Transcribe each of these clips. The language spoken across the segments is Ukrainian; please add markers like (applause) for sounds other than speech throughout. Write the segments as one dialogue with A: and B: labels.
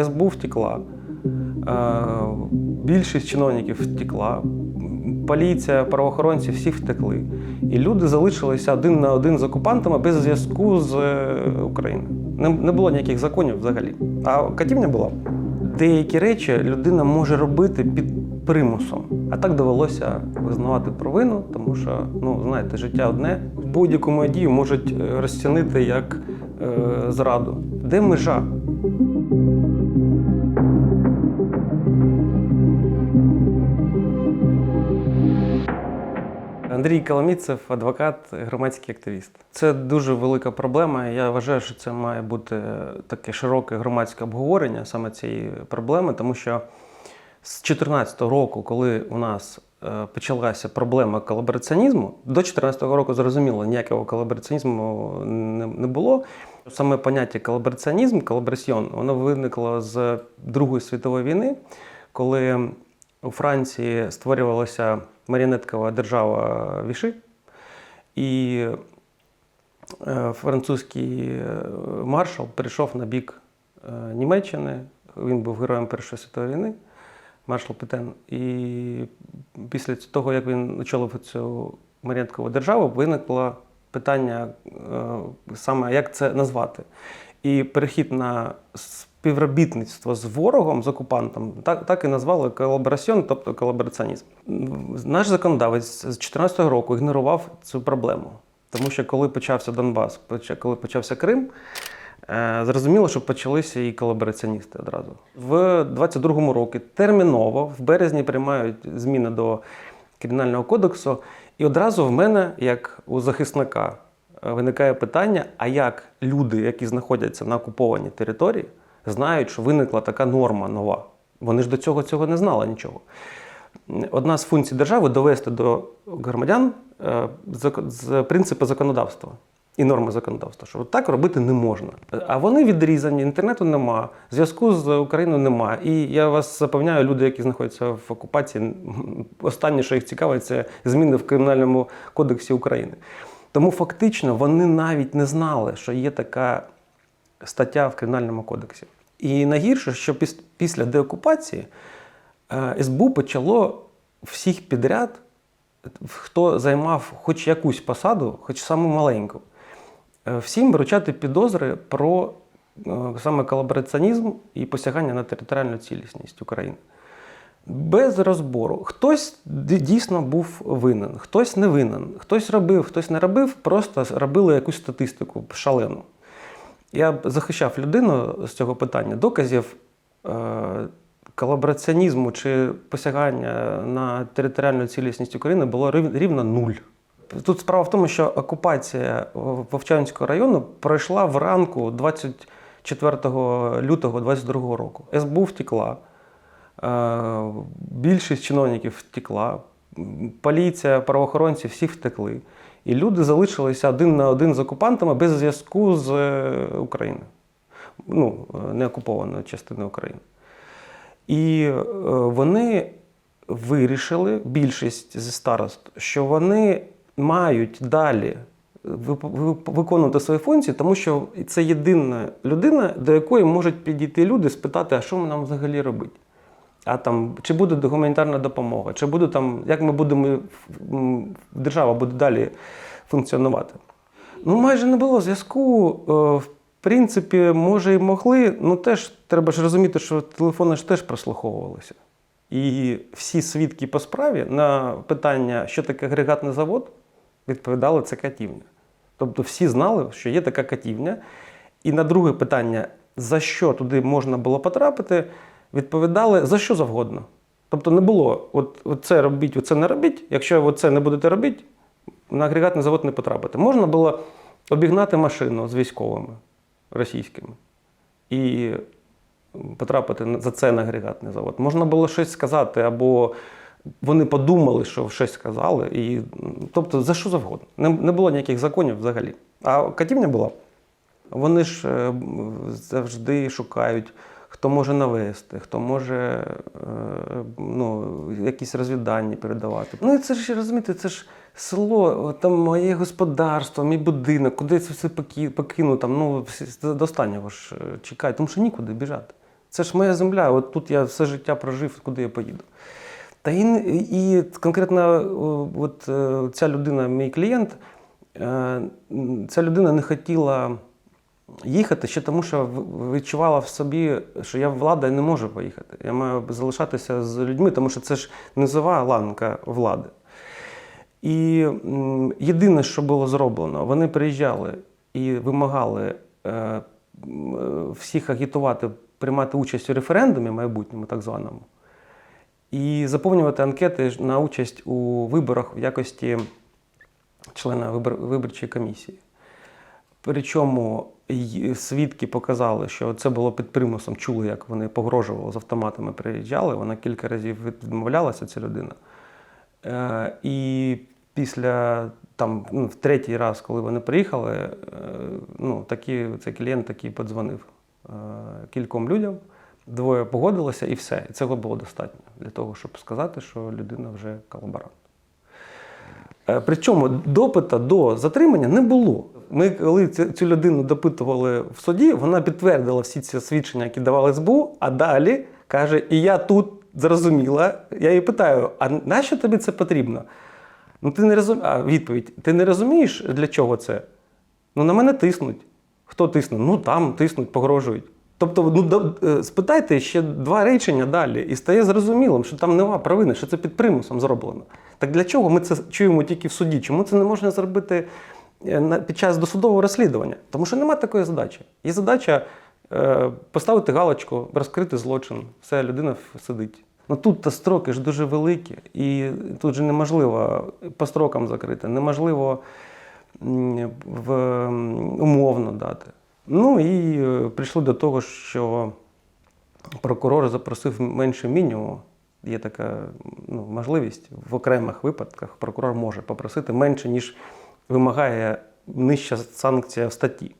A: СБУ втекла, е, більшість чиновників втекла, поліція, правоохоронці всі втекли. І люди залишилися один на один з окупантами без зв'язку з е, Україною. Не, було ніяких законів взагалі. А катівня була. Деякі речі людина може робити під примусом. А так довелося визнавати провину, тому що, ну, знаєте, життя одне. Будь-яку мою дію можуть е, розцінити як е, зраду. Де межа? Андрій Коломіцев, адвокат, громадський активіст. Це дуже велика проблема. Я вважаю, що це має бути таке широке громадське обговорення саме цієї проблеми, тому що з 2014 року, коли у нас е, почалася проблема колабораціонізму, до 2014 року зрозуміло, ніякого колабораціонізму не, було. Саме поняття колабораціонізм, колабораціон, воно виникло з Другої світової війни, коли у Франції створювалася маріонеткова держава Віши, і е, французький е, маршал перейшов на бік е, Німеччини. Він був героєм Першої світової війни, маршал Петен. І після того, як він очолив цю маріонеткову державу, виникло питання саме, як це назвати. І перехід на співробітництво з ворогом, з окупантом, так, так і назвали колабораціон, тобто колабораціонізм. Наш законодавець з 2014 року ігнорував цю проблему. Тому що коли почався Донбас, коли почався Крим, е, зрозуміло, що почалися і колабораціоністи одразу. В 22-му році терміново в березні приймають зміни до Кримінального кодексу, і одразу в мене, як у захисника, виникає питання: а як люди, які знаходяться на окупованій території, знають, що виникла така норма нова? Вони ж до цього цього не знали нічого. Одна з функцій держави довести до громадян е, з принципи законодавства і норми законодавства, що так робити не можна. А вони відрізані, інтернету нема, зв'язку з Україною нема. І я вас запевняю, люди, які знаходяться в окупації, останнє, що їх цікавить, це зміни в Кримінальному кодексі України. Тому фактично вони навіть не знали, що є така стаття в Кримінальному кодексі. І найгірше, що піс- після деокупації е, СБУ почало всіх підряд, хто займав хоч якусь посаду, хоч саму маленьку, е, всім вручати підозри про е, саме колабораціонізм і посягання на територіальну цілісність України. Без розбору. Хтось дійсно був винен, хтось не винен, хтось робив, хтось не робив, просто робили якусь статистику шалену. Я захищав людину з цього питання. Доказів е, колабораціонізму чи посягання на територіальну цілісність України було рівно нуль. Тут справа в тому, що окупація Вовчанського району пройшла вранку 24 лютого 2022 року. СБУ втекла, е, більшість чиновників втекла, поліція, правоохоронці всі втекли. І люди залишилися один на один з окупантами без зв'язку з е, Україною, ну, е, неокупованою частиною України. І е, вони вирішили, більшість зі старост, що вони мають далі виконувати свої функції, тому що це єдина людина, до якої можуть підійти люди, спитати, а що нам взагалі робити. А там чи буде гуманітарна допомога, чи буде там, як ми будемо, держава буде далі функціонувати. Ну, майже не було зв'язку. Е, В принципі, може, і могли, ну теж треба ж розуміти, що телефони ж теж прослуховувалися. І всі свідки по справі на питання, що таке агрегатний завод, відповідали це катівня. Тобто всі знали, що є така катівня. І на друге питання, за що туди можна було потрапити, відповідали за що завгодно. Тобто не було, от, це робіть, оце не робіть. Якщо ви це не будете робити, на агрегатний завод не потрапити. Можна було обігнати машину з військовими російськими і потрапити за це на агрегатний завод. Можна було щось сказати, або вони подумали, що щось сказали. І, тобто за що завгодно. Не, не було ніяких законів взагалі. А катівня була. Вони ж е, завжди шукають, хто може навести, хто може е, ну, якісь розвіддані передавати. Ну і це ж розумієте, це ж село, там моє господарство, мій будинок, куди це все покину, там, ну, до останнього ж е, чекають, тому що нікуди біжати. Це ж моя земля, от тут я все життя прожив, куди я поїду. Та і, і конкретно от, е, ця людина, мій клієнт, ця людина не хотіла їхати ще тому, що відчувала в собі, що я влада і не можу поїхати. Я маю залишатися з людьми, тому що це ж низова ланка влади. І єдине, що було зроблено, вони приїжджали і вимагали е, всіх агітувати приймати участь у референдумі майбутньому, так званому, і заповнювати анкети на участь у виборах в якості члена вибор- виборчої комісії. Причому свідки показали, що це було під примусом, чули, як вони погрожували з автоматами, приїжджали. Вона кілька разів відмовлялася, ця людина. Е, і після там, ну, в третій раз, коли вони приїхали, е, ну, такі, цей клієнт такий подзвонив е, кільком людям. Двоє погодилося і все. І цього було достатньо для того, щоб сказати, що людина вже колаборант. Причому допита до затримання не було. Ми, коли цю, людину допитували в суді, вона підтвердила всі ці свідчення, які давали СБУ, а далі каже: І я тут зрозуміла. Я її питаю: а нащо тобі це потрібно? Ну, ти не розум... а, відповідь: ти не розумієш, для чого це? Ну, на мене тиснуть. Хто тисне? Ну там тиснуть, погрожують. Тобто, ну е, спитайте ще два речення далі, і стає зрозумілим, що там нема провини, що це під примусом зроблено. Так для чого ми це чуємо тільки в суді? Чому це не можна зробити під час досудового розслідування? Тому що немає такої задачі. Є задача е, поставити галочку, розкрити злочин, все, людина сидить. Ну тут та строки ж дуже великі, і тут же неможливо по строкам закрити, неможливо в, умовно дати. Ну і е, прийшли до того, що прокурор запросив менше мінімуму. Є така ну, можливість в окремих випадках прокурор може попросити менше, ніж вимагає нижча санкція в статті.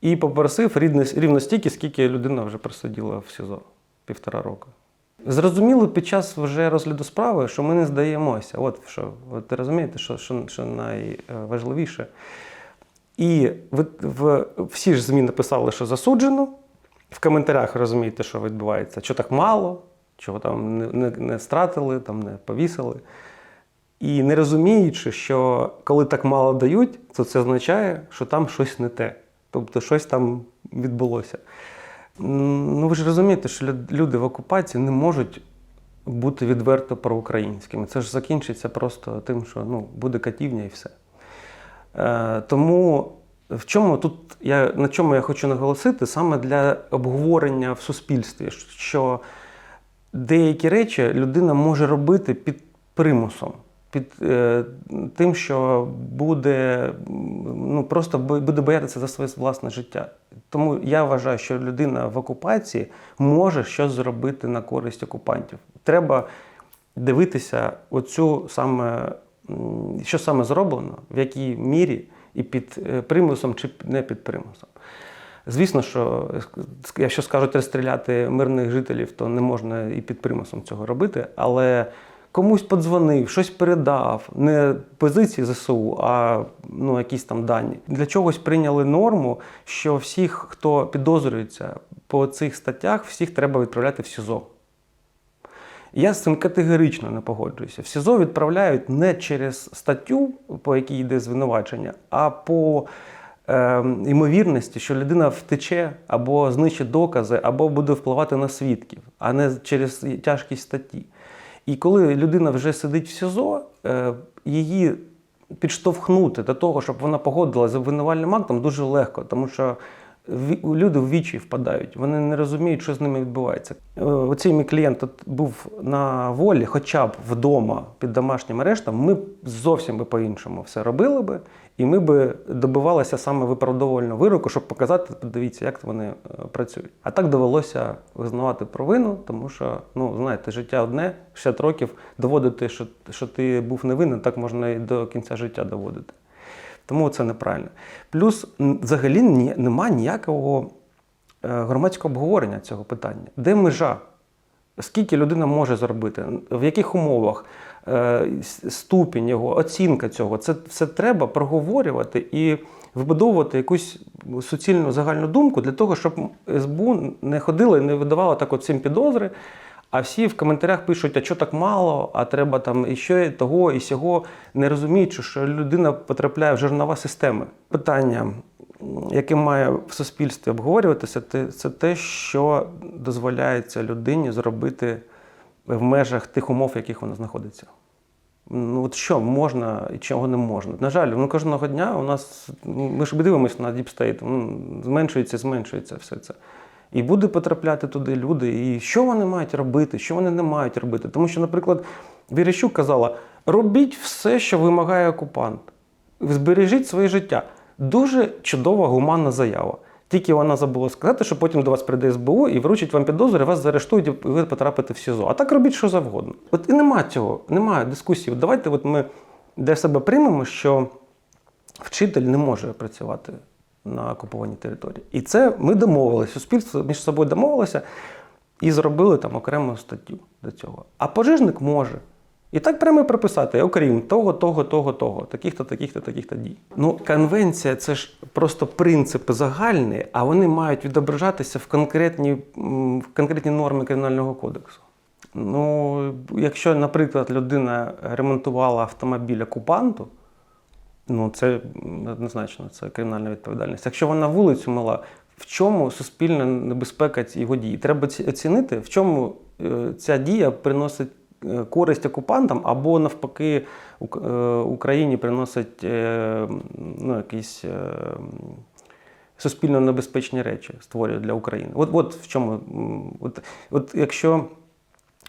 A: І попросив рівно, стільки, скільки людина вже просиділа в СІЗО півтора року. Зрозуміло під час вже розгляду справи, що ми не здаємося. От що, от розумієте, що, що, що найважливіше. І в, в, всі ж ЗМІ написали, що засуджено. В коментарях розумієте, що відбувається, що так мало, чого там не, не, не стратили, там не повісили. І не розуміючи, що коли так мало дають, то це означає, що там щось не те. Тобто щось там відбулося. Ну ви ж розумієте, що люди в окупації не можуть бути відверто проукраїнськими. Це ж закінчиться просто тим, що ну, буде катівня і все. Е, тому в чому тут я на чому я хочу наголосити саме для обговорення в суспільстві, що деякі речі людина може робити під примусом, під е, тим, що буде ну, просто буде боятися за своє власне життя. Тому я вважаю, що людина в окупації може щось зробити на користь окупантів. Треба дивитися оцю саме, що саме зроблено, в якій мірі і під е, примусом чи не під примусом. Звісно, що якщо скажуть розстріляти мирних жителів, то не можна і під примусом цього робити. Але комусь подзвонив, щось передав, не позиції ЗСУ, а ну, якісь там дані. Для чогось прийняли норму, що всіх, хто підозрюється по цих статтях, всіх треба відправляти в СІЗО. Я з цим категорично не погоджуюся. В СІЗО відправляють не через статтю, по якій йде звинувачення, а по е, ймовірності, що людина втече або знищить докази, або буде впливати на свідків, а не через тяжкість статті. І коли людина вже сидить в СІЗО, е, її підштовхнути до того, щоб вона погодилася з обвинувальним актом, дуже легко, тому що люди в вічі впадають, вони не розуміють, що з ними відбувається. Е, Оцей мій клієнт був на волі, хоча б вдома під домашнім арештом, ми зовсім би по-іншому все робили би, і ми би добивалися саме виправдовувального вироку, щоб показати, подивіться, як вони е, працюють. А так довелося визнавати провину, тому що, ну, знаєте, життя одне, 60 років доводити, що, що ти був невинен, так можна і до кінця життя доводити. Тому це неправильно. Плюс взагалі ні, нема ніякого е, громадського обговорення цього питання. Де межа? Скільки людина може зробити, в яких умовах, е, ступінь його, оцінка цього, це все треба проговорювати і вибудовувати якусь суцільну загальну думку для того, щоб СБУ не ходило і не видавало так от всім підозри. А всі в коментарях пишуть, а що так мало, а треба там і ще того, і сього, не розуміючи, що людина потрапляє в жернова системи. Питання, яке має в суспільстві обговорюватися, це те, що дозволяється людині зробити в межах тих умов, в яких вона знаходиться. Ну от що можна і чого не можна. На жаль, ну кожного дня у нас ну, ми ж дивимося на State, ну, зменшується, зменшується все це. І буде потрапляти туди люди. І що вони мають робити, що вони не мають робити. Тому що, наприклад, Вірящук казала: робіть все, що вимагає окупант. Збережіть своє життя. Дуже чудова гуманна заява. Тільки вона забула сказати, що потім до вас прийде СБУ і вручить вам підозри, вас заарештують, і ви потрапите в СІЗО. А так робіть що завгодно. От і нема цього, немає дискусії. От давайте от ми для себе приймемо, що вчитель не може працювати на окупованій території. І це ми домовилися, суспільство між собою домовилося і зробили там окрему статтю до цього. А пожежник може. І так прямо прописати, окрім того, того, того, того, таких-то, таких-то, таких-то дій. Ну, конвенція це ж просто принципи загальні, а вони мають відображатися в конкретні, в конкретні норми кримінального кодексу. Ну, якщо, наприклад, людина ремонтувала автомобіль окупанту, Ну, це однозначно, це кримінальна відповідальність. Якщо вона вулицю мала, в чому суспільна небезпека цієї дії? Треба оцінити, в чому е, ця дія приносить користь окупантам, або навпаки е, Україні приносить е, ну, якісь е, суспільно небезпечні речі, створює для України. От, от в чому. От, от якщо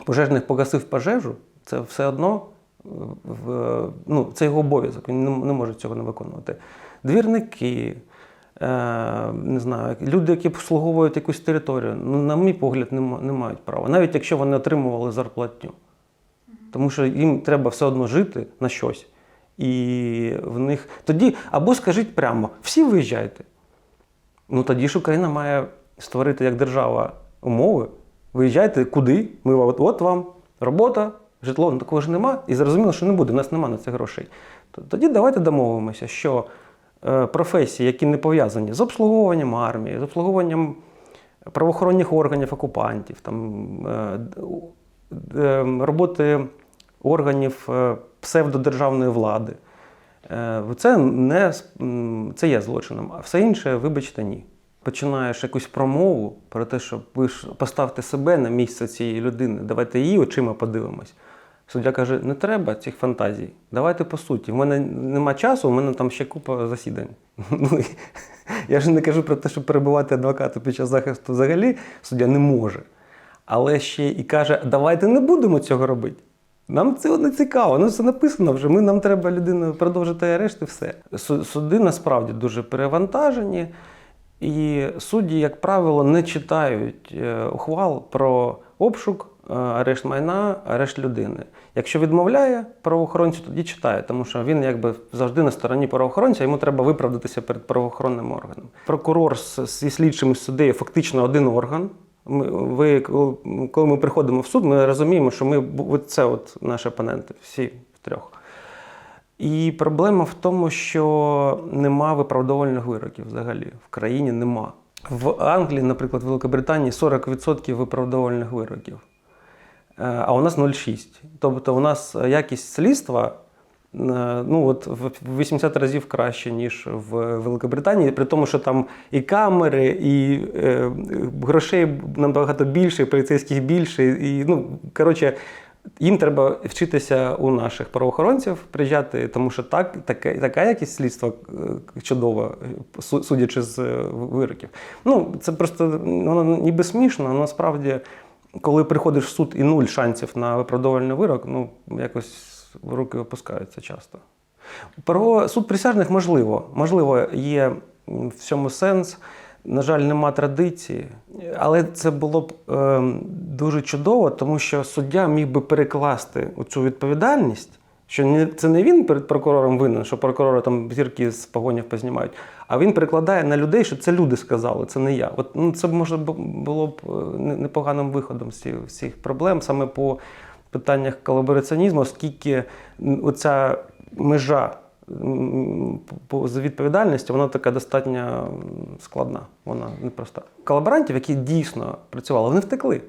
A: пожежник погасив пожежу, це все одно в, ну, це його обов'язок, він не, не може цього не виконувати. Двірники, е, не знаю, люди, які обслуговують якусь територію, ну, на мій погляд, не мають права, навіть якщо вони отримували зарплатню. Тому що їм треба все одно жити на щось. І в них тоді, або скажіть прямо, всі виїжджайте. Ну тоді ж Україна має створити як держава умови. Виїжджайте куди? Ми от, от вам робота, житло, ну такого ж нема. І зрозуміло, що не буде, у нас нема на це грошей. Тоді давайте домовимося, що е, професії, які не пов'язані з обслуговуванням армії, з обслуговуванням правоохоронних органів окупантів, там, е, е, роботи органів е, псевдодержавної влади. Е, Це не це є злочином, а все інше, вибачте, ні. Починаєш якусь промову про те, що ви ж поставте себе на місце цієї людини, давайте її очима подивимось. Суддя каже: не треба цих фантазій. Давайте по суті. В мене нема часу, у мене там ще купа засідань. (laughs) Ну, Я ж не кажу про те, що перебувати адвоката під час захисту взагалі суддя не може. Але ще і каже: давайте не будемо цього робити. Нам це не цікаво, ну це написано вже. Ми нам треба людину продовжити арешт і все. Суди насправді дуже перевантажені, і судді, як правило, не читають е, ухвал про обшук, е, арешт майна, арешт людини. Якщо відмовляє правоохоронцю, тоді читає, тому що він якби завжди на стороні правоохоронця, йому треба виправдатися перед правоохоронним органом. Прокурор зі слідчим і суддею фактично один орган. Ви, коли ми приходимо в суд, ми розуміємо, що ми це от наші опоненти, всі трьох. І проблема в тому, що нема виправдовувальних вироків взагалі. В країні нема. В Англії, наприклад, в Великобританії 40% виправдовувальних вироків, Е, а у нас 0,6. Тобто у нас якість слідства е, ну, от в 80 разів краще, ніж в Великобританії, при тому, що там і камери, і е, грошей набагато більше, поліцейських більше. І, ну, коротше, їм треба вчитися у наших правоохоронців приїжджати, тому що так, така, така якість слідства е, чудова, судячи з е, вироків. Ну, це просто воно ніби смішно, але насправді, коли приходиш в суд і нуль шансів на виправдовувальний вирок, ну якось руки опускаються часто. Про суд присяжних можливо. Можливо, є в цьому сенс. На жаль, нема традиції, але це було б е, дуже чудово, тому що суддя міг би перекласти цю відповідальність, що не, це не він перед прокурором винен, що прокурори там зірки з погонів познімають, а він перекладає на людей, що це люди сказали, це не я. От ну, це може було б е, непоганим виходом з цих, проблем саме по питаннях колабораціонізму, оскільки оця межа за відповідальністю, вона така достатньо складна, вона непроста. Колаборантів, які дійсно працювали, вони втекли.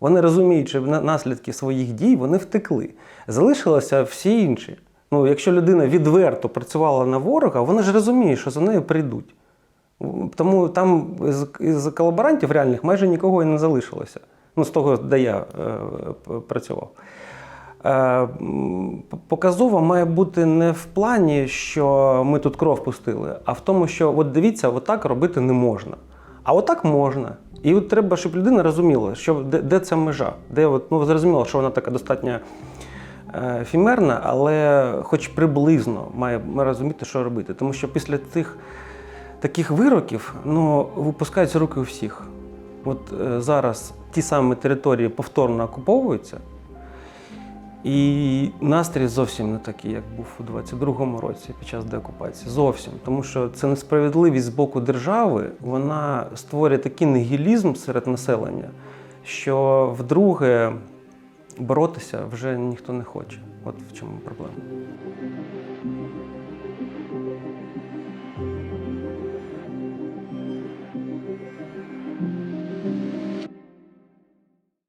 A: Вони розуміючи на- наслідки своїх дій, вони втекли. Залишилися всі інші. Ну, якщо людина відверто працювала на ворога, вона ж розуміє, що за нею прийдуть. Тому там із колаборантів реальних майже нікого і не залишилося. Ну, з того, де я е, працював. Е, показово має бути не в плані, що ми тут кров пустили, а в тому, що от дивіться, отак робити не можна. А отак можна. І от треба, щоб людина розуміла, що де, де ця межа, де от, ну, зрозуміло, що вона така достатньо е, ефемерна, але хоч приблизно має, розуміти, що робити. Тому що після тих таких вироків ну, випускаються руки у всіх. От зараз ті самі території повторно окуповуються, і настрій зовсім не такий, як був у 22-му році під час деокупації. Зовсім. Тому що це несправедливість з боку держави, вона створює такий нігілізм серед населення, що вдруге боротися вже ніхто не хоче. От в чому проблема.